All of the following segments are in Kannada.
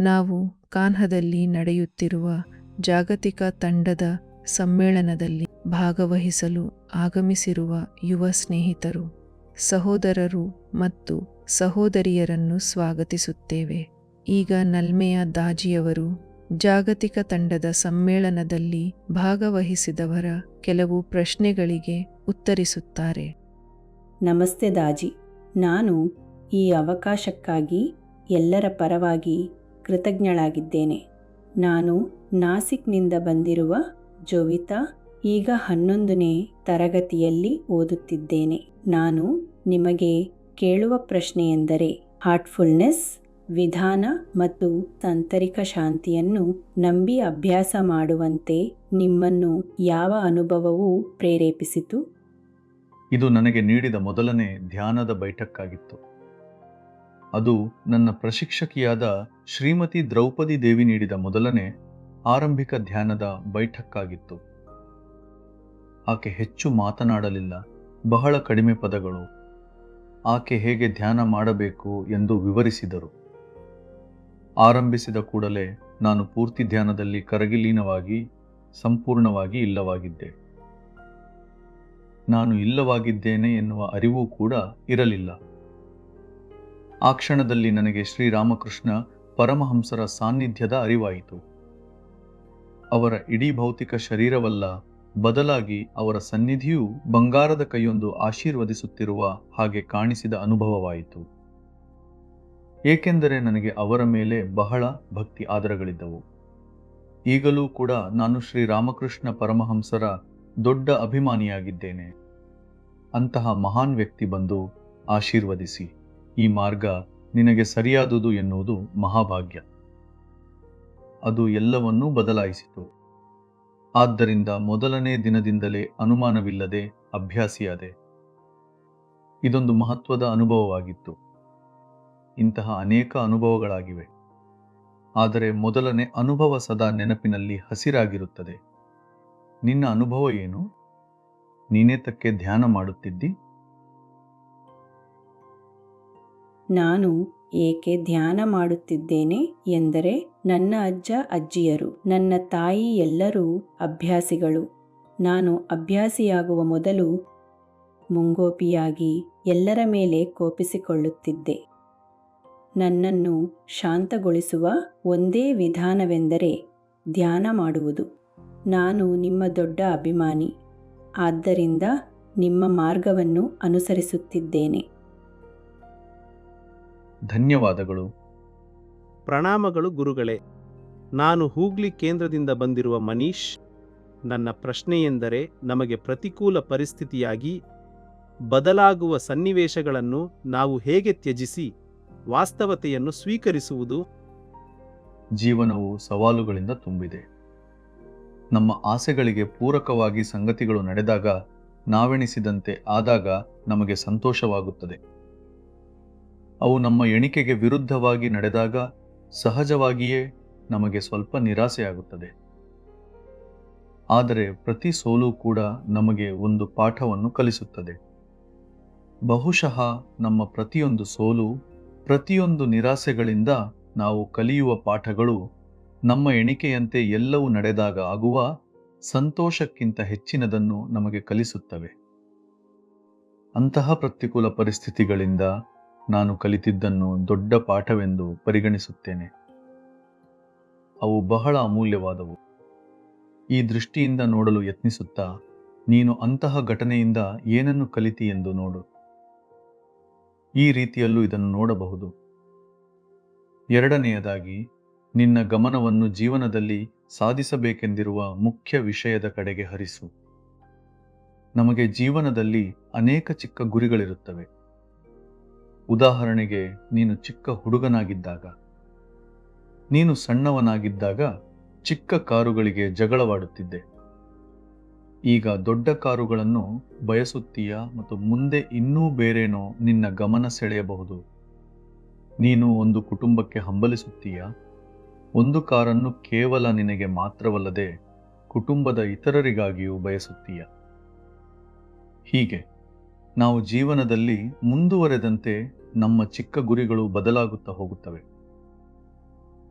ನಾವು ಕಾನ್ಹದಲ್ಲಿ ನಡೆಯುತ್ತಿರುವ ಜಾಗತಿಕ ತಂಡದ ಸಮ್ಮೇಳನದಲ್ಲಿ ಭಾಗವಹಿಸಲು ಆಗಮಿಸಿರುವ ಯುವ ಸ್ನೇಹಿತರು, ಸಹೋದರರು ಮತ್ತು ಸಹೋದರಿಯರನ್ನು ಸ್ವಾಗತಿಸುತ್ತೇವೆ. ಈಗ ನಲ್ಮೆಯ ದಾಜಿಯವರು ಜಾಗತಿಕ ತಂಡದ ಸಮ್ಮೇಳನದಲ್ಲಿ ಭಾಗವಹಿಸಿದವರ ಕೆಲವು ಪ್ರಶ್ನೆಗಳಿಗೆ ಉತ್ತರಿಸುತ್ತಾರೆ. ನಮಸ್ತೆ ದಾಜಿ, ನಾನು ಈ ಅವಕಾಶಕ್ಕಾಗಿ ಎಲ್ಲರ ಪರವಾಗಿ ಕೃತಜ್ಞಳಾಗಿದ್ದೇನೆ. ನಾನು ನಾಸಿಕ್ನಿಂದ ಬಂದಿರುವ ಜೋವಿತಾ ಈಗ ಹನ್ನೊಂದನೇ ತರಗತಿಯಲ್ಲಿ ಓದುತ್ತಿದ್ದೇನೆ. ನಾನು ನಿಮಗೆ ಕೇಳುವ ಪ್ರಶ್ನೆಯೆಂದರೆ ಹಾರ್ಟ್ಫುಲ್ನೆಸ್, ವಿಧಾನ ಮತ್ತು ತಾಂತರಿಕ ಶಾಂತಿಯನ್ನು ನಂಬಿ ಅಭ್ಯಾಸ ಮಾಡುವಂತೆ ನಿಮ್ಮನ್ನು ಯಾವ ಅನುಭವವು ಪ್ರೇರೇಪಿಸಿತು? ಇದು ನನಗೆ ನೀಡಿದ ಮೊದಲನೇ ಧ್ಯಾನದ ಬೈಠಕ್ಕಾಗಿತ್ತು. ಅದು ನನ್ನ ಪ್ರಶಿಕ್ಷಕಿಯಾದ ಶ್ರೀಮತಿ ದ್ರೌಪದಿ ದೇವಿ ನೀಡಿದ ಮೊದಲನೇ ಆರಂಭಿಕ ಧ್ಯಾನದ ಬೈಠಕ್ಕಾಗಿತ್ತು. ಆಕೆ ಹೆಚ್ಚು ಮಾತನಾಡಲಿಲ್ಲ, ಬಹಳ ಕಡಿಮೆ ಪದಗಳು. ಆಕೆ ಹೇಗೆ ಧ್ಯಾನ ಮಾಡಬೇಕು ಎಂದು ವಿವರಿಸಿದರು. ಆರಂಭಿಸಿದ ಕೂಡಲೇ ನಾನು ಪೂರ್ತಿ ಧ್ಯಾನದಲ್ಲಿ ಕರಗಿಲೀನವಾಗಿ, ಸಂಪೂರ್ಣವಾಗಿ ಇಲ್ಲವಾಗಿದ್ದೆ. ನಾನು ಇಲ್ಲವಾಗಿದ್ದೇನೆ ಎನ್ನುವ ಅರಿವು ಕೂಡ ಇರಲಿಲ್ಲ. ಆ ಕ್ಷಣದಲ್ಲಿ ನನಗೆ ಶ್ರೀರಾಮಕೃಷ್ಣ ಪರಮಹಂಸರ ಸಾನ್ನಿಧ್ಯದ ಅರಿವಾಯಿತು. ಅವರ ಇಡೀ ಭೌತಿಕ ಶರೀರವಲ್ಲ, ಬದಲಾಗಿ ಅವರ ಸನ್ನಿಧಿಯು ಬಂಗಾರದ ಕೈಯೊಂದು ಆಶೀರ್ವದಿಸುತ್ತಿರುವ ಹಾಗೆ ಕಾಣಿಸಿದ ಅನುಭವವಾಯಿತು. ಏಕೆಂದರೆ ನನಗೆ ಅವರ ಮೇಲೆ ಬಹಳ ಭಕ್ತಿ ಆದರಗಳಿದ್ದವು ಈಗಲೂ ಕೂಡ ನಾನು ಶ್ರೀರಾಮಕೃಷ್ಣ ಪರಮಹಂಸರ ದೊಡ್ಡ ಅಭಿಮಾನಿಯಾಗಿದ್ದೇನೆ. ಅಂತಹ ಮಹಾನ್ ವ್ಯಕ್ತಿ ಬಂದು ಆಶೀರ್ವದಿಸಿ. ಈ ಮಾರ್ಗ ನಿನಗೆ ಸರಿಯಾದುದು ಎನ್ನುವುದು ಮಹಾಭಾಗ್ಯ. ಅದು ಎಲ್ಲವನ್ನೂ ಬದಲಾಯಿಸಿತು. ಆದ್ದರಿಂದ ಮೊದಲನೇ ದಿನದಿಂದಲೇ ಅನುಮಾನವಿಲ್ಲದೆ ಅಭ್ಯಾಸಿಯಾದೆ. ಇದೊಂದು ಮಹತ್ವದ ಅನುಭವವಾಗಿತ್ತು. ಇಂತಹ ಅನೇಕ ಅನುಭವಗಳಾಗಿವೆ. ಆದರೆ ಮೊದಲನೇ ಅನುಭವ ಸದಾ ನೆನಪಿನಲ್ಲಿ ಹಸಿರಾಗಿರುತ್ತದೆ. ನಿನ್ನ ಅನುಭವ ಏನು? ನೀನೇತಕ್ಕೆ ಧ್ಯಾನ ಮಾಡುತ್ತಿದ್ದಿ? ನಾನು ಏಕೆ ಧ್ಯಾನ ಮಾಡುತ್ತಿದ್ದೇನೆ ಎಂದರೆ ನನ್ನ ಅಜ್ಜ ಅಜ್ಜಿಯರು, ನನ್ನ ತಾಯಿ ಎಲ್ಲರೂ ಅಭ್ಯಾಸಿಗಳು. ನಾನು ಅಭ್ಯಾಸಿಯಾಗುವ ಮೊದಲು ಮುಂಗೋಪಿಯಾಗಿ ಎಲ್ಲರ ಮೇಲೆ ಕೋಪಿಸಿಕೊಳ್ಳುತ್ತಿದ್ದೆ. ನನ್ನನ್ನು ಶಾಂತಗೊಳಿಸುವ ಒಂದೇ ವಿಧಾನವೆಂದರೆ ಧ್ಯಾನ ಮಾಡುವುದು. ನಾನು ನಿಮ್ಮ ದೊಡ್ಡ ಅಭಿಮಾನಿ. ಆದ್ದರಿಂದ ನಿಮ್ಮ ಮಾರ್ಗವನ್ನು ಅನುಸರಿಸುತ್ತಿದ್ದೇನೆ. ಧನ್ಯವಾದಗಳು. ಪ್ರಣಾಮಗಳು ಗುರುಗಳೇ. ನಾನು ಹೂಗ್ಲಿ ಕೇಂದ್ರದಿಂದ ಬಂದಿರುವ ಮನೀಶ್ ನನ್ನ ಪ್ರಶ್ನೆಯೆಂದರೆ ನಮಗೆ ಪ್ರತಿಕೂಲ ಪರಿಸ್ಥಿತಿಯಾಗಿ ಬದಲಾಗುವ ಸನ್ನಿವೇಶಗಳನ್ನು ನಾವು ಹೇಗೆ ತ್ಯಜಿಸಿ ವಾಸ್ತವತೆಯನ್ನು ಸ್ವೀಕರಿಸುವುದು? ಜೀವನವು ಸವಾಲುಗಳಿಂದ ತುಂಬಿದೆ. ನಮ್ಮ ಆಸೆಗಳಿಗೆ ಪೂರಕವಾಗಿ ಸಂಗತಿಗಳು ನಡೆದಾಗ ನಾವೆಣಿಸಿದಂತೆ ಆದಾಗ ನಮಗೆ ಸಂತೋಷವಾಗುತ್ತದೆ. ಅವು ನಮ್ಮ ಎಣಿಕೆಗೆ ವಿರುದ್ಧವಾಗಿ ನಡೆದಾಗ ಸಹಜವಾಗಿಯೇ ನಮಗೆ ಸ್ವಲ್ಪ ನಿರಾಸೆಯಾಗುತ್ತದೆ. ಆದರೆ ಪ್ರತಿ ಸೋಲು ಕೂಡ ನಮಗೆ ಒಂದು ಪಾಠವನ್ನು ಕಲಿಸುತ್ತದೆ. ಬಹುಶಃ ನಮ್ಮ ಪ್ರತಿಯೊಂದು ಸೋಲು, ಪ್ರತಿಯೊಂದು ನಿರಾಸೆಗಳಿಂದ ನಾವು ಕಲಿಯುವ ಪಾಠಗಳು ನಮ್ಮ ಎಣಿಕೆಯಂತೆ ಎಲ್ಲವೂ ನಡೆದಾಗ ಆಗುವ ಸಂತೋಷಕ್ಕಿಂತ ಹೆಚ್ಚಿನದನ್ನು ನಮಗೆ ಕಲಿಸುತ್ತವೆ. ಅಂತಹ ಪ್ರತಿಕೂಲ ಪರಿಸ್ಥಿತಿಗಳಿಂದ ನಾನು ಕಲಿತಿದ್ದನ್ನು ದೊಡ್ಡ ಪಾಠವೆಂದು ಪರಿಗಣಿಸುತ್ತೇನೆ. ಅವು ಬಹಳ ಅಮೂಲ್ಯವಾದವು. ಈ ದೃಷ್ಟಿಯಿಂದ ನೋಡಲು ಯತ್ನಿಸುತ್ತಾ, ನೀನು ಅಂತಹ ಘಟನೆಯಿಂದ ಏನನ್ನು ಕಲಿತಿ ಎಂದು ನೋಡು. ಈ ರೀತಿಯಲ್ಲೂ ಇದನ್ನು ನೋಡಬಹುದು. ಎರಡನೆಯದಾಗಿ, ನಿನ್ನ ಗಮನವನ್ನು ಜೀವನದಲ್ಲಿ ಸಾಧಿಸಬೇಕೆಂದಿರುವ ಮುಖ್ಯ ವಿಷಯದ ಕಡೆಗೆ ಹರಿಸು. ನಮಗೆ ಜೀವನದಲ್ಲಿ ಅನೇಕ ಚಿಕ್ಕ ಗುರಿಗಳಿರುತ್ತವೆ. ಉದಾಹರಣೆಗೆ, ನೀನು ಚಿಕ್ಕ ಹುಡುಗನಾಗಿದ್ದಾಗ. ನೀನು ಸಣ್ಣವನಾಗಿದ್ದಾಗ ಚಿಕ್ಕ ಕಾರುಗಳಿಗೆ ಜಗಳವಾಡುತ್ತಿದ್ದೆ. ಈಗ ದೊಡ್ಡ ಕಾರುಗಳನ್ನು ಬಯಸುತ್ತೀಯ ಮತ್ತು ಮುಂದೆ ಇನ್ನೂ ಬೇರೇನೋ ನಿನ್ನ ಗಮನ ಸೆಳೆಯಬಹುದು. ನೀನು ಒಂದು ಕುಟುಂಬಕ್ಕೆ ಹಂಬಲಿಸುತ್ತೀಯ. ಒಂದು ಕಾರನ್ನು ಕೇವಲ ನಿನಗೆ ಮಾತ್ರವಲ್ಲದೆ ಕುಟುಂಬದ ಇತರರಿಗಾಗಿಯೂ ಬಯಸುತ್ತೀಯ. ಹೀಗೆ, ನಾವು ಜೀವನದಲ್ಲಿ ಮುಂದುವರೆದಂತೆ ನಮ್ಮ ಚಿಕ್ಕ ಗುರಿಗಳು ಬದಲಾಗುತ್ತಾ ಹೋಗುತ್ತವೆ.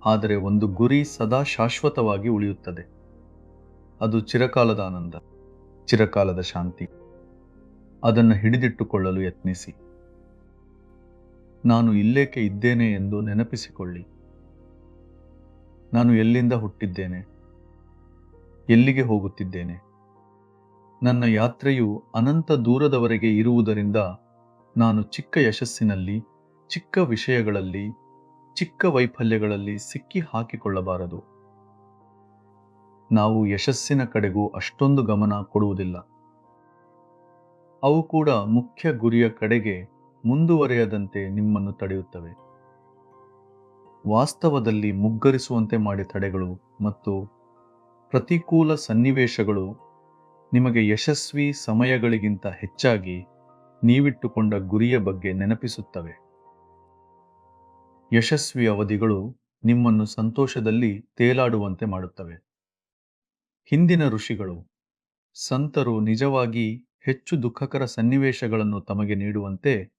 ಆದರೆ ಒಂದು ಗುರಿ ಸದಾ ಶಾಶ್ವತವಾಗಿ ಉಳಿಯುತ್ತದೆ. ಅದು ಚಿರಕಾಲದ ಆನಂದ, ಚಿರಕಾಲದ ಶಾಂತಿ. ಅದನ್ನು ಹಿಡಿದಿಟ್ಟುಕೊಳ್ಳಲು ಯತ್ನಿಸಿ. ನಾನು ಇಲ್ಲೇಕೆ ಇದ್ದೇನೆ ಎಂದು ನೆನಪಿಸಿಕೊಳ್ಳಿ. ನಾನು ಎಲ್ಲಿಂದ ಹುಟ್ಟಿದ್ದೇನೆ? ಎಲ್ಲಿಗೆ ಹೋಗುತ್ತಿದ್ದೇನೆ? ನನ್ನ ಯಾತ್ರೆಯು ಅನಂತ ದೂರದವರೆಗೆ ಇರುವುದರಿಂದ ನಾನು ಚಿಕ್ಕ ಯಶಸ್ಸಿನಲ್ಲಿ, ಚಿಕ್ಕ ವಿಷಯಗಳಲ್ಲಿ, ಚಿಕ್ಕ ವೈಫಲ್ಯಗಳಲ್ಲಿ ಸಿಕ್ಕಿ ಹಾಕಿಕೊಳ್ಳಬಾರದು. ನಾವು ಯಶಸ್ಸಿನ ಕಡೆಗೂ ಅಷ್ಟೊಂದು ಗಮನ ಕೊಡುವುದಿಲ್ಲ. ಅವು ಕೂಡ ಮುಖ್ಯ ಗುರಿಯ ಕಡೆಗೆ ಮುಂದುವರೆಯದಂತೆ ನಿಮ್ಮನ್ನು ತಡೆಯುತ್ತವೆ. ವಾಸ್ತವದಲ್ಲಿ ಮುಗ್ಗರಿಸುವಂತೆ ಮಾಡಿ ತಡೆಗಳು ಮತ್ತು ಪ್ರತಿಕೂಲ ಸನ್ನಿವೇಶಗಳು ನಿಮಗೆ ಯಶಸ್ವಿ ಸಮಯಗಳಿಗಿಂತ ಹೆಚ್ಚಾಗಿ ನೀವಿಟ್ಟುಕೊಂಡ ಗುರಿಯ ಬಗ್ಗೆ ನೆನಪಿಸುತ್ತವೆ. ಯಶಸ್ವಿ ಅವಧಿಗಳು ನಿಮ್ಮನ್ನು ಸಂತೋಷದಲ್ಲಿ ತೇಲಾಡುವಂತೆ ಮಾಡುತ್ತವೆ. ಹಿಂದಿನ ಋಷಿಗಳು, ಸಂತರು ನಿಜವಾಗಿ ಹೆಚ್ಚು ದುಃಖಕರ ಸನ್ನಿವೇಶಗಳನ್ನು ತಮಗೆ ನೀಡುವಂತೆ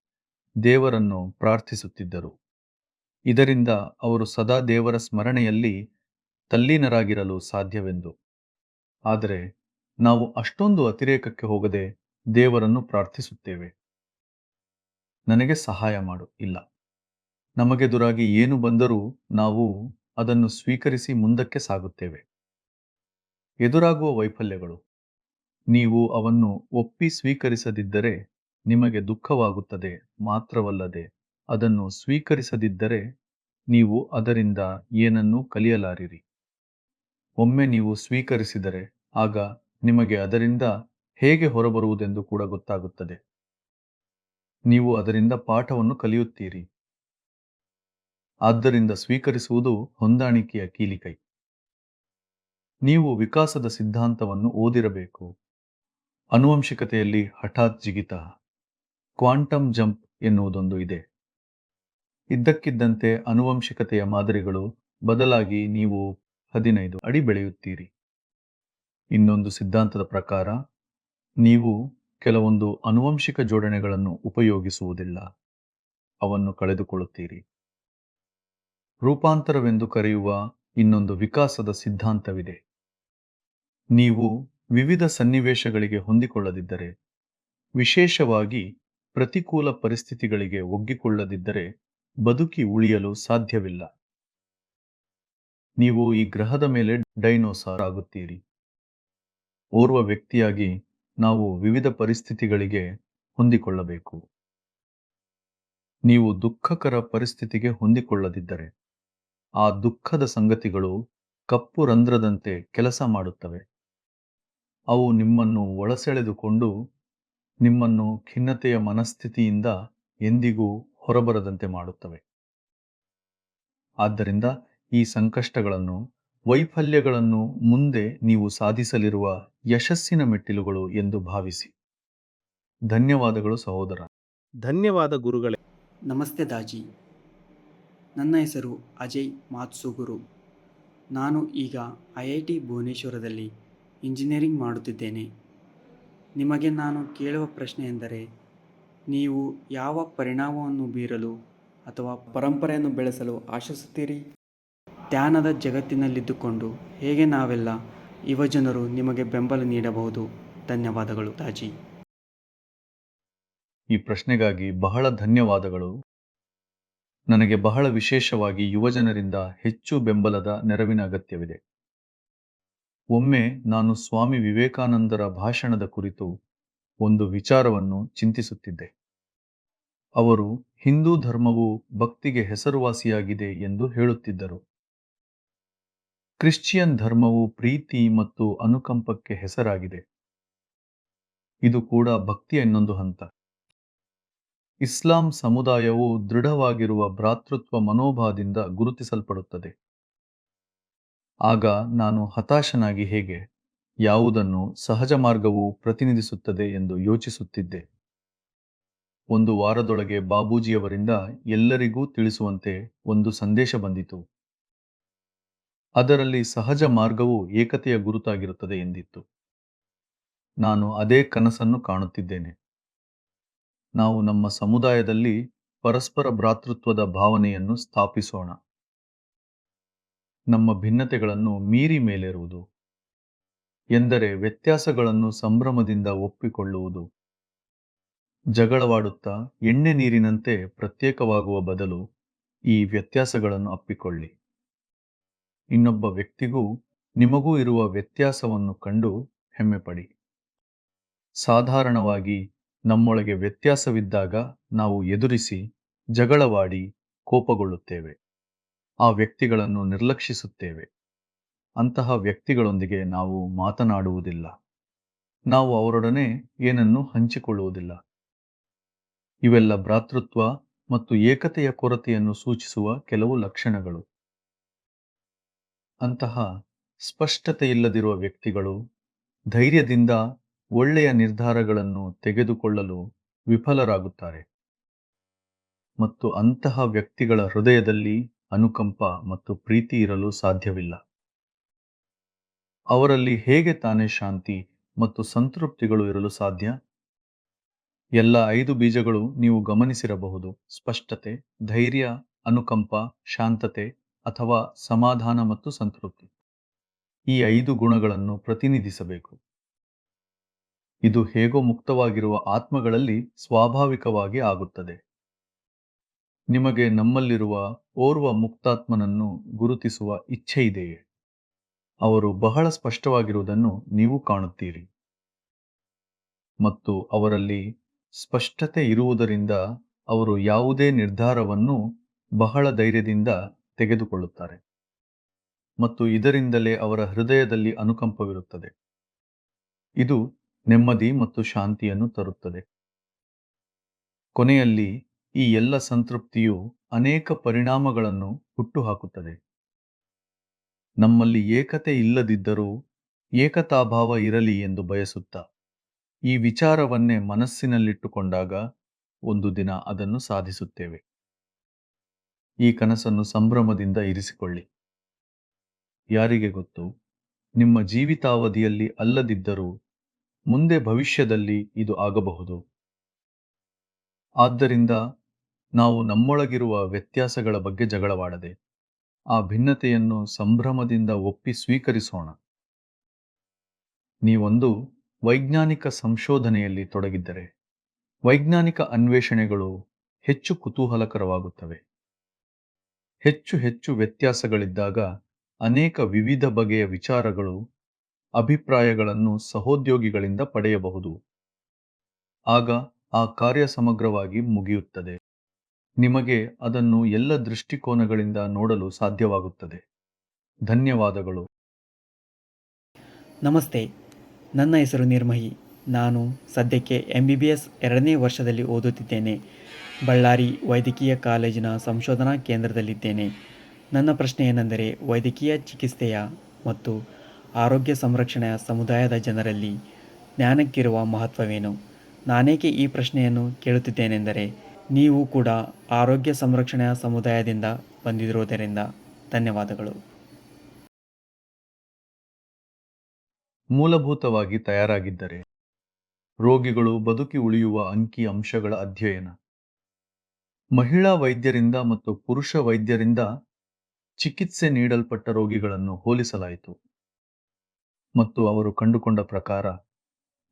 ದೇವರನ್ನು ಪ್ರಾರ್ಥಿಸುತ್ತಿದ್ದರು. ಇದರಿಂದ ಅವರು ಸದಾ ದೇವರ ಸ್ಮರಣೆಯಲ್ಲಿ ತಲ್ಲೀನರಾಗಿರಲು ಸಾಧ್ಯವೆಂದು. ಆದರೆ, ನಾವು ಅಷ್ಟೊಂದು ಅತಿರೇಕಕ್ಕೆ ಹೋಗದೆ ದೇವರನ್ನು ಪ್ರಾರ್ಥಿಸುತ್ತೇವೆ. ನನಗೆ ಸಹಾಯ ಮಾಡು. ಇಲ್ಲ. ನಮಗೆ ದುರಾಗಿ ಏನು ಬಂದರೂ ನಾವು ಅದನ್ನು ಸ್ವೀಕರಿಸಿ ಮುಂದಕ್ಕೆ ಸಾಗುತ್ತೇವೆ. ಎದುರಾಗುವ ವೈಫಲ್ಯಗಳು. ನೀವು ಅವನ್ನು ಒಪ್ಪಿ ಸ್ವೀಕರಿಸದಿದ್ದರೆ ನಿಮಗೆ ದುಃಖವಾಗುತ್ತದೆ. ಮಾತ್ರವಲ್ಲದೆ ಅದನ್ನು ಸ್ವೀಕರಿಸದಿದ್ದರೆ ನೀವು ಅದರಿಂದ ಏನನ್ನೂ ಕಲಿಯಲಾರಿರಿ. ಒಮ್ಮೆ ನೀವು ಸ್ವೀಕರಿಸಿದರೆ ಆಗ ನಿಮಗೆ ಅದರಿಂದ ಹೇಗೆ ಹೊರಬರುವುದೆಂದು ಕೂಡ ಗೊತ್ತಾಗುತ್ತದೆ. ನೀವು ಅದರಿಂದ ಪಾಠವನ್ನು ಕಲಿಯುತ್ತೀರಿ. ಆದ್ದರಿಂದ ಸ್ವೀಕರಿಸುವುದು ಹೊಂದಾಣಿಕೆಯ ಕೀಲಿಕೈ. ನೀವು ವಿಕಾಸದ ಸಿದ್ಧಾಂತವನ್ನು ಓದಿರಬೇಕು. ಅನುವಂಶಿಕತೆಯಲ್ಲಿ ಹಠಾತ್ ಜಿಗಿತ. ಕ್ವಾಂಟಮ್ ಜಂಪ್ ಎನ್ನುವುದೊಂದು ಇದೆ. ಇದ್ದಕ್ಕಿದ್ದಂತೆ ಅನುವಂಶಿಕತೆಯ ಮಾದರಿಗಳು ಬದಲಾಗಿ ನೀವು ಹದಿನೈದು ಅಡಿ ಬೆಳೆಯುತ್ತೀರಿ. ಇನ್ನೊಂದು ಸಿದ್ಧಾಂತದ ಪ್ರಕಾರ ನೀವು ಕೆಲವೊಂದು ಅನುವಂಶಿಕ ಜೋಡಣೆಗಳನ್ನು ಉಪಯೋಗಿಸುವುದಿಲ್ಲ. ಅವನ್ನು ಕಳೆದುಕೊಳ್ಳುತ್ತೀರಿ. ರೂಪಾಂತರವೆಂದು ಕರೆಯುವ ಇನ್ನೊಂದು ವಿಕಾಸದ ಸಿದ್ಧಾಂತವಿದೆ. ನೀವು ವಿವಿಧ ಸನ್ನಿವೇಶಗಳಿಗೆ ಹೊಂದಿಕೊಳ್ಳದಿದ್ದರೆ, ವಿಶೇಷವಾಗಿ ಪ್ರತಿಕೂಲ ಪರಿಸ್ಥಿತಿಗಳಿಗೆ ಒಗ್ಗಿಕೊಳ್ಳದಿದ್ದರೆ ಬದುಕಿ ಉಳಿಯಲು ಸಾಧ್ಯವಿಲ್ಲ. ನೀವು ಈ ಗ್ರಹದ ಮೇಲೆ ಡೈನೋಸಾರ್ ಆಗುತ್ತೀರಿ. ಓರ್ವ ವ್ಯಕ್ತಿಯಾಗಿ ನಾವು ವಿವಿಧ ಪರಿಸ್ಥಿತಿಗಳಿಗೆ ಹೊಂದಿಕೊಳ್ಳಬೇಕು. ನೀವು ದುಃಖಕರ ಪರಿಸ್ಥಿತಿಗೆ ಹೊಂದಿಕೊಳ್ಳದಿದ್ದರೆ, ಆ ದುಃಖದ ಸಂಗತಿಗಳು ಕಪ್ಪು ರಂಧ್ರದಂತೆ ಕೆಲಸ ಮಾಡುತ್ತವೆ. ಅವು ನಿಮ್ಮನ್ನು ಒಳಸೆಳೆದುಕೊಂಡು ನಿಮ್ಮನ್ನು ಖಿನ್ನತೆಯ ಮನಸ್ಥಿತಿಯಿಂದ ಎಂದಿಗೂ ಹೊರಬರದಂತೆ ಮಾಡುತ್ತವೆ. ಆದ್ದರಿಂದ ಈ ಸಂಕಷ್ಟಗಳನ್ನು ವೈಫಲ್ಯಗಳನ್ನು ಮುಂದೆ ನೀವು ಸಾಧಿಸಲಿರುವ ಯಶಸ್ಸಿನ ಮೆಟ್ಟಿಲುಗಳು ಎಂದು ಭಾವಿಸಿ. ಧನ್ಯವಾದಗಳು ಸಹೋದರ. ಧನ್ಯವಾದ ಗುರುಗಳೇ. ನಮಸ್ತೆ ದಾಜಿ. ನನ್ನ ಹೆಸರು ಅಜಯ್ ಮಾತ್ಸುಗುರು. ನಾನು ಈಗ ಐ ಐ ಟಿ ಭುವನೇಶ್ವರದಲ್ಲಿ ಇಂಜಿನಿಯರಿಂಗ್ ಮಾಡುತ್ತಿದ್ದೇನೆ. ನಿಮಗೆ ನಾನು ಕೇಳುವ ಪ್ರಶ್ನೆ ಎಂದರೆ ನೀವು ಯಾವ ಪರಿಣಾಮವನ್ನು ಬೀರಲು ಅಥವಾ ಪರಂಪರೆಯನ್ನು ಬೆಳೆಸಲು ಆಶಿಸುತ್ತೀರಿ? ಧ್ಯಾನದ ಜಗತ್ತಿನಲ್ಲಿದ್ದುಕೊಂಡು ಹೇಗೆ ನಾವೆಲ್ಲ ಯುವಜನರು ನಿಮಗೆ ಬೆಂಬಲ ನೀಡಬಹುದು? ಧನ್ಯವಾದಗಳು ತಾಜಿ. ಈ ಪ್ರಶ್ನೆಗಾಗಿ ಬಹಳ ಧನ್ಯವಾದಗಳು. ನನಗೆ ಬಹಳ ವಿಶೇಷವಾಗಿ ಯುವಜನರಿಂದ ಹೆಚ್ಚು ಬೆಂಬಲದ ನೆರವಿನ ಅಗತ್ಯವಿದೆ. ಒಮ್ಮೆ ನಾನು ಸ್ವಾಮಿ ವಿವೇಕಾನಂದರ ಭಾಷಣದ ಕುರಿತು ಒಂದು ವಿಚಾರವನ್ನು ಚಿಂತಿಸುತ್ತಿದ್ದೆ. ಅವರು ಹಿಂದೂ ಧರ್ಮವು ಭಕ್ತಿಗೆ ಹೆಸರುವಾಸಿಯಾಗಿದೆ ಎಂದು ಹೇಳುತ್ತಿದ್ದರು. ಕ್ರಿಶ್ಚಿಯನ್ ಧರ್ಮವು ಪ್ರೀತಿ ಮತ್ತು ಅನುಕಂಪಕ್ಕೆ ಹೆಸರಾಗಿದೆ. ಇದು ಕೂಡ ಭಕ್ತಿಯ ಇನ್ನೊಂದು ಹಂತ. ಇಸ್ಲಾಂ ಸಮುದಾಯವು ದೃಢವಾಗಿರುವ ಭ್ರಾತೃತ್ವ ಮನೋಭಾವದಿಂದ ಗುರುತಿಸಲ್ಪಡುತ್ತದೆ. ಆಗ ನಾನು ಹತಾಶನಾಗಿ ಹೇಗೆ ಯಾವುದನ್ನು ಸಹಜ ಮಾರ್ಗವು ಪ್ರತಿನಿಧಿಸುತ್ತದೆ ಎಂದು ಯೋಚಿಸುತ್ತಿದ್ದೆ. ಒಂದು ವಾರದೊಳಗೆ ಬಾಬೂಜಿಯವರಿಂದ ಎಲ್ಲರಿಗೂ ತಿಳಿಸುವಂತೆ ಒಂದು ಸಂದೇಶ ಬಂದಿತು. ಅದರಲ್ಲಿ ಸಹಜ ಮಾರ್ಗವು ಏಕತೆಯ ಗುರುತಾಗಿರುತ್ತದೆ ಎಂದಿತ್ತು. ನಾನು ಅದೇ ಕನಸನ್ನು ಕಾಣುತ್ತಿದ್ದೇನೆ. ನಾವು ನಮ್ಮ ಸಮುದಾಯದಲ್ಲಿ ಪರಸ್ಪರ ಭ್ರಾತೃತ್ವದ ಭಾವನೆಯನ್ನು ಸ್ಥಾಪಿಸೋಣ. ನಮ್ಮ ಭಿನ್ನತೆಗಳನ್ನು ಮೀರಿ ಮೇಲೇರುವುದು. ಎಂದರೆ ವ್ಯತ್ಯಾಸಗಳನ್ನು ಸಂಭ್ರಮದಿಂದ ಒಪ್ಪಿಕೊಳ್ಳುವುದು. ಜಗಳವಾಡುತ್ತಾ ಎಣ್ಣೆ ನೀರಿನಂತೆ ಪ್ರತ್ಯೇಕವಾಗುವ ಬದಲು ಈ ವ್ಯತ್ಯಾಸಗಳನ್ನು ಅಪ್ಪಿಕೊಳ್ಳಿ. ಇನ್ನೊಬ್ಬ ವ್ಯಕ್ತಿಗೂ ನಿಮಗೂ ಇರುವ ವ್ಯತ್ಯಾಸವನ್ನು ಕಂಡು ಹೆಮ್ಮೆಪಡಿ. ಸಾಧಾರಣವಾಗಿ ನಮ್ಮೊಳಗೆ ವ್ಯತ್ಯಾಸವಿದ್ದಾಗ ನಾವು ಎದುರಿಸಿ ಜಗಳವಾಡಿ ಕೋಪಗೊಳ್ಳುತ್ತೇವೆ. ಆ ವ್ಯಕ್ತಿಗಳನ್ನು ನಿರ್ಲಕ್ಷಿಸುತ್ತೇವೆ. ಅಂತಹ ವ್ಯಕ್ತಿಗಳೊಂದಿಗೆ ನಾವು ಮಾತನಾಡುವುದಿಲ್ಲ. ನಾವು ಅವರೊಡನೆ ಏನನ್ನೂ ಹಂಚಿಕೊಳ್ಳುವುದಿಲ್ಲ. ಇವೆಲ್ಲ ಭ್ರಾತೃತ್ವ ಮತ್ತು ಏಕತೆಯ ಕೊರತೆಯನ್ನು ಸೂಚಿಸುವ ಕೆಲವು ಲಕ್ಷಣಗಳು. ಅಂತಹ ಸ್ಪಷ್ಟತೆಯಿಲ್ಲದಿರುವ ವ್ಯಕ್ತಿಗಳು ಧೈರ್ಯದಿಂದ ಒಳ್ಳೆಯ ನಿರ್ಧಾರಗಳನ್ನು ತೆಗೆದುಕೊಳ್ಳಲು ವಿಫಲರಾಗುತ್ತಾರೆ. ಮತ್ತು ಅಂತಹ ವ್ಯಕ್ತಿಗಳ ಹೃದಯದಲ್ಲಿ ಅನುಕಂಪ ಮತ್ತು ಪ್ರೀತಿ ಇರಲು ಸಾಧ್ಯವಿಲ್ಲ. ಅವರಲ್ಲಿ ಹೇಗೆ ತಾನೇ ಶಾಂತಿ ಮತ್ತು ಸಂತೃಪ್ತಿಗಳು ಇರಲು ಸಾಧ್ಯ? ಎಲ್ಲ ಐದು ಬೀಜಗಳು ನೀವು ಗಮನಿಸಿರಬಹುದು. ಸ್ಪಷ್ಟತೆ, ಧೈರ್ಯ, ಅನುಕಂಪ, ಶಾಂತತೆ ಅಥವಾ ಸಮಾಧಾನ ಮತ್ತು ಸಂತೃಪ್ತಿ. ಈ ಐದು ಗುಣಗಳನ್ನು ಪ್ರತಿನಿಧಿಸಬೇಕು. ಇದು ಹೇಗೋ ಮುಕ್ತವಾಗಿರುವ ಆತ್ಮಗಳಲ್ಲಿ ಸ್ವಾಭಾವಿಕವಾಗಿ ಆಗುತ್ತದೆ. ನಿಮಗೆ ನಮ್ಮಲ್ಲಿರುವ ಓರ್ವ ಮುಕ್ತಾತ್ಮನನ್ನು ಗುರುತಿಸುವ ಇಚ್ಛೆ ಇದೆಯೇ? ಅವರು ಬಹಳ ಸ್ಪಷ್ಟವಾಗಿರುವುದನ್ನು ನೀವು ಕಾಣುತ್ತೀರಿ. ಮತ್ತು ಅವರಲ್ಲಿ ಸ್ಪಷ್ಟತೆ ಇರುವುದರಿಂದ ಅವರು ಯಾವುದೇ ನಿರ್ಧಾರವನ್ನು ಬಹಳ ಧೈರ್ಯದಿಂದ ತೆಗೆದುಕೊಳ್ಳುತ್ತಾರೆ ಮತ್ತು ಇದರಿಂದಲೇ ಅವರ ಹೃದಯದಲ್ಲಿ ಅನುಕಂಪವಿರುತ್ತದೆ. ಇದು ನೆಮ್ಮದಿ ಮತ್ತು ಶಾಂತಿಯನ್ನು ತರುತ್ತದೆ. ಕೊನೆಯಲ್ಲಿ ಈ ಎಲ್ಲ ಸಂತೃಪ್ತಿಯು ಅನೇಕ ಪರಿಣಾಮಗಳನ್ನು ಹುಟ್ಟುಹಾಕುತ್ತದೆ. ನಮ್ಮಲ್ಲಿ ಏಕತೆ ಇಲ್ಲದಿದ್ದರೂ ಏಕತಾಭಾವ ಇರಲಿ ಎಂದು ಬಯಸುತ್ತಾ ಈ ವಿಚಾರವನ್ನೇ ಮನಸ್ಸಿನಲ್ಲಿಟ್ಟುಕೊಂಡಾಗ ಒಂದು ದಿನ ಅದನ್ನು ಸಾಧಿಸುತ್ತೇವೆ. ಈ ಕನಸನ್ನು ಸಂಭ್ರಮದಿಂದ ಇರಿಸಿಕೊಳ್ಳಿ. ಯಾರಿಗೆ ಗೊತ್ತು? ನಿಮ್ಮ ಜೀವಿತಾವಧಿಯಲ್ಲಿ ಅಲ್ಲದಿದ್ದರೂ ಮುಂದೆ ಭವಿಷ್ಯದಲ್ಲಿ ಇದು ಆಗಬಹುದು. ಆದ್ದರಿಂದ ನಾವು ನಮ್ಮೊಳಗಿರುವ ವ್ಯತ್ಯಾಸಗಳ ಬಗ್ಗೆ ಜಗಳವಾಡದೆ, ಆ ಭಿನ್ನತೆಯನ್ನು ಸಂಭ್ರಮದಿಂದ ಒಪ್ಪಿ ಸ್ವೀಕರಿಸೋಣ. ನೀವೊಂದು ವೈಜ್ಞಾನಿಕ ಸಂಶೋಧನೆಯಲ್ಲಿ ತೊಡಗಿದ್ದರೆ, ವೈಜ್ಞಾನಿಕ ಅನ್ವೇಷಣೆಗಳು ಹೆಚ್ಚು ಕುತೂಹಲಕರವಾಗುತ್ತವೆ. ಹೆಚ್ಚು ಹೆಚ್ಚು ವ್ಯತ್ಯಾಸಗಳಿದ್ದಾಗ ಅನೇಕ ವಿವಿಧ ಬಗೆಯ ವಿಚಾರಗಳು ಅಭಿಪ್ರಾಯಗಳನ್ನು ಸಹೋದ್ಯೋಗಿಗಳಿಂದ ಪಡೆಯಬಹುದು. ಆಗ ಆ ಕಾರ್ಯ ಸಮಗ್ರವಾಗಿ ಮುಗಿಯುತ್ತದೆ. ನಿಮಗೆ ಅದನ್ನು ಎಲ್ಲ ದೃಷ್ಟಿಕೋನಗಳಿಂದ ನೋಡಲು ಸಾಧ್ಯವಾಗುತ್ತದೆ. ಧನ್ಯವಾದಗಳು. ನಮಸ್ತೆ. ನನ್ನ ಹೆಸರು ನಿರ್ಮಹಿ. ನಾನು ಸದ್ಯಕ್ಕೆ ಎಂ ಬಿ ಬಿ ಎಸ್ ಎರಡನೇ ವರ್ಷದಲ್ಲಿ ಓದುತ್ತಿದ್ದೇನೆ. ಬಳ್ಳಾರಿ ವೈದ್ಯಕೀಯ ಕಾಲೇಜಿನ ಸಂಶೋಧನಾ ಕೇಂದ್ರದಲ್ಲಿದ್ದೇನೆ. ನನ್ನ ಪ್ರಶ್ನೆ ಏನೆಂದರೆ ವೈದ್ಯಕೀಯ ಚಿಕಿತ್ಸೆಯ ಮತ್ತು ಆರೋಗ್ಯ ಸಂರಕ್ಷಣೆಯ ಸಮುದಾಯದ ಜನರಲ್ಲಿ ಜ್ಞಾನಕ್ಕಿರುವ ಮಹತ್ವವೇನು? ನಾನೇಕೆ ಈ ಪ್ರಶ್ನೆಯನ್ನು ಕೇಳುತ್ತಿದ್ದೇನೆಂದರೆ ನೀವು ಕೂಡ ಆರೋಗ್ಯ ಸಂರಕ್ಷಣೆಯ ಸಮುದಾಯದಿಂದ ಬಂದಿರುವುದರಿಂದ. ಧನ್ಯವಾದಗಳು. ಮೂಲಭೂತವಾಗಿ ತಯಾರಾಗಿದ್ದರೆ ರೋಗಿಗಳು ಬದುಕಿ ಉಳಿಯುವ ಅಂಕಿ ಅಂಶಗಳ ಅಧ್ಯಯನ. ಮಹಿಳಾ ವೈದ್ಯರಿಂದ ಮತ್ತು ಪುರುಷ ವೈದ್ಯರಿಂದ ಚಿಕಿತ್ಸೆ ನೀಡಲ್ಪಟ್ಟ ರೋಗಿಗಳನ್ನು ಹೋಲಿಸಲಾಯಿತು. ಮತ್ತು ಅವರು ಕಂಡುಕೊಂಡ ಪ್ರಕಾರ,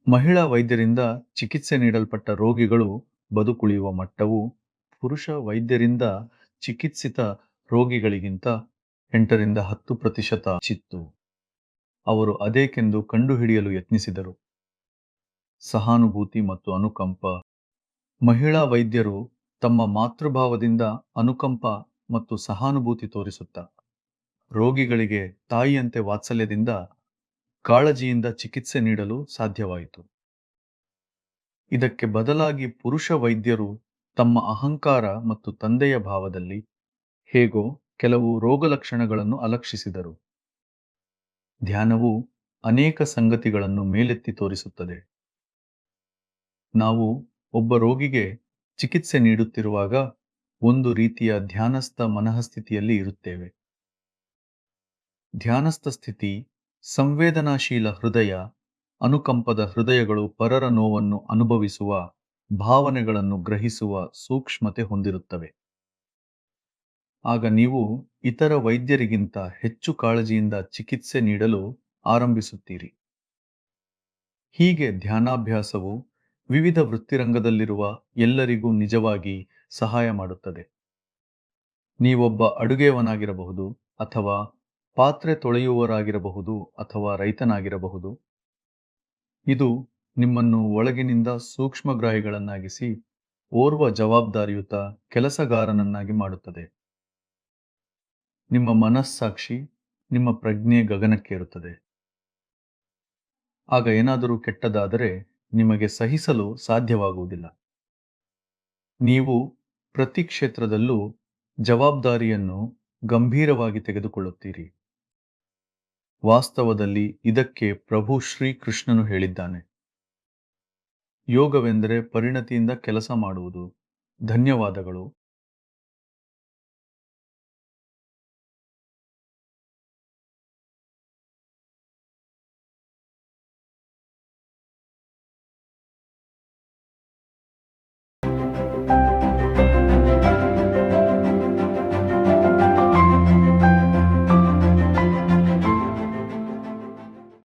ಮಹಿಳಾ ವೈದ್ಯರಿಂದ ಚಿಕಿತ್ಸೆ ನೀಡಲ್ಪಟ್ಟ ರೋಗಿಗಳು ಬದುಕುಳಿಯುವ ಮಟ್ಟವು ಪುರುಷ ವೈದ್ಯರಿಂದ ಚಿಕಿತ್ಸಿತ ರೋಗಿಗಳಿಗಿಂತ ಎಂಟರಿಂದ ಹತ್ತು ಪ್ರತಿಶತ ಚಿತ್ತು. ಅವರು ಅದೇಕೆಂದು ಕಂಡುಹಿಡಿಯಲು ಯತ್ನಿಸಿದರು. ಸಹಾನುಭೂತಿ ಮತ್ತು ಅನುಕಂಪ. ಮಹಿಳಾ ವೈದ್ಯರು ತಮ್ಮ ಮಾತೃಭಾವದಿಂದ ಅನುಕಂಪ ಮತ್ತು ಸಹಾನುಭೂತಿ ತೋರಿಸುತ್ತ. ರೋಗಿಗಳಿಗೆ ತಾಯಿಯಂತೆ ವಾತ್ಸಲ್ಯದಿಂದ ಕಾಳಜಿಯಿಂದ ಚಿಕಿತ್ಸೆ ನೀಡಲು ಸಾಧ್ಯವಾಯಿತು. ಇದಕ್ಕೆ ಬದಲಾಗಿ ಪುರುಷ ವೈದ್ಯರು ತಮ್ಮ ಅಹಂಕಾರ ಮತ್ತು ತಂದೆಯ ಭಾವದಲ್ಲಿ ಹೇಗೋ ಕೆಲವು ರೋಗಲಕ್ಷಣಗಳನ್ನು ಅಲಕ್ಷಿಸಿದರು. ಧ್ಯಾನವು ಅನೇಕ ಸಂಗತಿಗಳನ್ನು ಮೇಲೆತ್ತಿ ತೋರಿಸುತ್ತದೆ. ನಾವು ಒಬ್ಬ ರೋಗಿಗೆ ಚಿಕಿತ್ಸೆ ನೀಡುತ್ತಿರುವಾಗ ಒಂದು ರೀತಿಯ ಧ್ಯಾನಸ್ಥ ಮನಃಸ್ಥಿತಿಯಲ್ಲಿ ಇರುತ್ತೇವೆ. ಧ್ಯಾನಸ್ಥ ಸ್ಥಿತಿ ಸಂವೇದನಾಶೀಲ ಹೃದಯ, ಅನುಕಂಪದ ಹೃದಯಗಳು ಪರರ ನೋವನ್ನು ಅನುಭವಿಸುವ, ಭಾವನೆಗಳನ್ನು ಗ್ರಹಿಸುವ ಸೂಕ್ಷ್ಮತೆ ಹೊಂದಿರುತ್ತವೆ. ಆಗ ನೀವು ಇತರ ವೈದ್ಯರಿಗಿಂತ ಹೆಚ್ಚು ಕಾಳಜಿಯಿಂದ ಚಿಕಿತ್ಸೆ ನೀಡಲು ಆರಂಭಿಸುತ್ತೀರಿ. ಹೀಗೆ ಧ್ಯಾನಾಭ್ಯಾಸವು ವಿವಿಧ ವೃತ್ತಿರಂಗದಲ್ಲಿರುವ ಎಲ್ಲರಿಗೂ ನಿಜವಾಗಿ ಸಹಾಯ ಮಾಡುತ್ತದೆ. ನೀವೊಬ್ಬ ಅಡುಗೆಯವನಾಗಿರಬಹುದು ಅಥವಾ ಪಾತ್ರೆ ತೊಳೆಯುವವರಾಗಿರಬಹುದು ಅಥವಾ ರೈತನಾಗಿರಬಹುದು. ಇದು ನಿಮ್ಮನ್ನು ಒಳಗಿನಿಂದ ಸೂಕ್ಷ್ಮಗ್ರಾಹಿಗಳನ್ನಾಗಿಸಿ ಓರ್ವ ಜವಾಬ್ದಾರಿಯುತ ಕೆಲಸಗಾರನನ್ನಾಗಿ ಮಾಡುತ್ತದೆ. ನಿಮ್ಮ ಮನಸ್ಸಾಕ್ಷಿ ನಿಮ್ಮ ಪ್ರಜ್ಞೆ ಗಗನಕ್ಕೇರುತ್ತದೆ. ಆಗ ಏನಾದರೂ ಕೆಟ್ಟದಾದರೆ ನಿಮಗೆ ಸಹಿಸಲು ಸಾಧ್ಯವಾಗುವುದಿಲ್ಲ. ನೀವು ಪ್ರತಿ ಕ್ಷೇತ್ರದಲ್ಲೂ ಜವಾಬ್ದಾರಿಯನ್ನು ಗಂಭೀರವಾಗಿ ತೆಗೆದುಕೊಳ್ಳುತ್ತೀರಿ. ವಾಸ್ತವದಲ್ಲಿ ಇದಕ್ಕೆ ಪ್ರಭು ಶ್ರೀಕೃಷ್ಣನು ಹೇಳಿದ್ದಾನೆ. ಯೋಗವೆಂದರೆ ಪರಿಣತಿಯಿಂದ ಕೆಲಸ ಮಾಡುವುದು. ಧನ್ಯವಾದಗಳು.